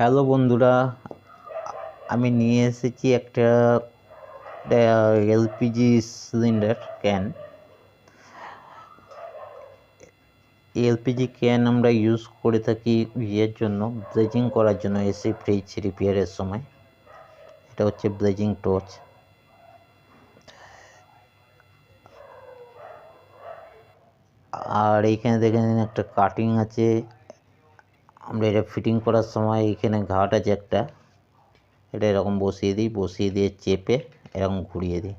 Hello বন্ধুরা, আমি নিয়ে এসেছি একটা LPG cylinder can. LPG can আমরা ইউজ করে থাকি ইয়ের জন্য, ব্লেজিং করার জন্য, এসি, ফ্রিজ, রিপেয়ারের সময়। এটা হচ্ছে ব্লেজিং টর্চ। আর এইখানে দেখেন একটা কাটিং আছে। আমরা এটা ফিটিং করার সময় এখানে ঘাট আছে একটা, এটা এরকম বসিয়ে দিই, বসিয়ে দিয়ে চেপে এরকম ঘুরিয়ে দিই।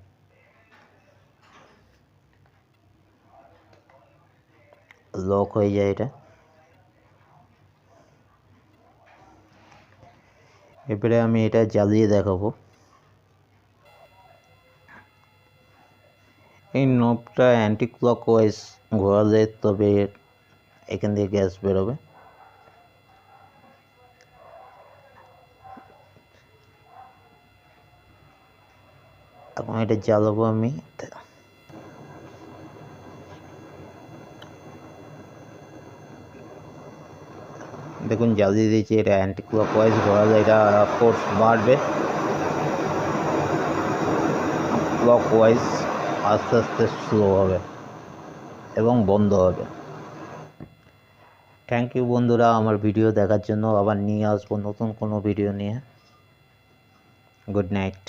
লক হয়ে যায় এটা। এবারে আমি এটা জ্বালিয়ে দেখাবো। এই নবটা অ্যান্টি ক্লকওয়াইজ ঘোরালে তবে এখান থেকে গ্যাস বেরোবে। এখন এটা জ্বালাবো আমি। দেখুন, জ্বালিয়ে দিয়েছি, এটা অ্যান্টি ক্লকওয়াইজ ঘোরালে এটা ফোর্স বাড়বে। ক্লক ওয়াইজ আস্তে আস্তে স্লো হবে এবং বন্ধ হবে। থ্যাংক ইউ বন্ধুরা, আমার ভিডিও দেখার জন্য আবার নিয়ে আসব নতুন কোনো ভিডিও নিয়ে। Good night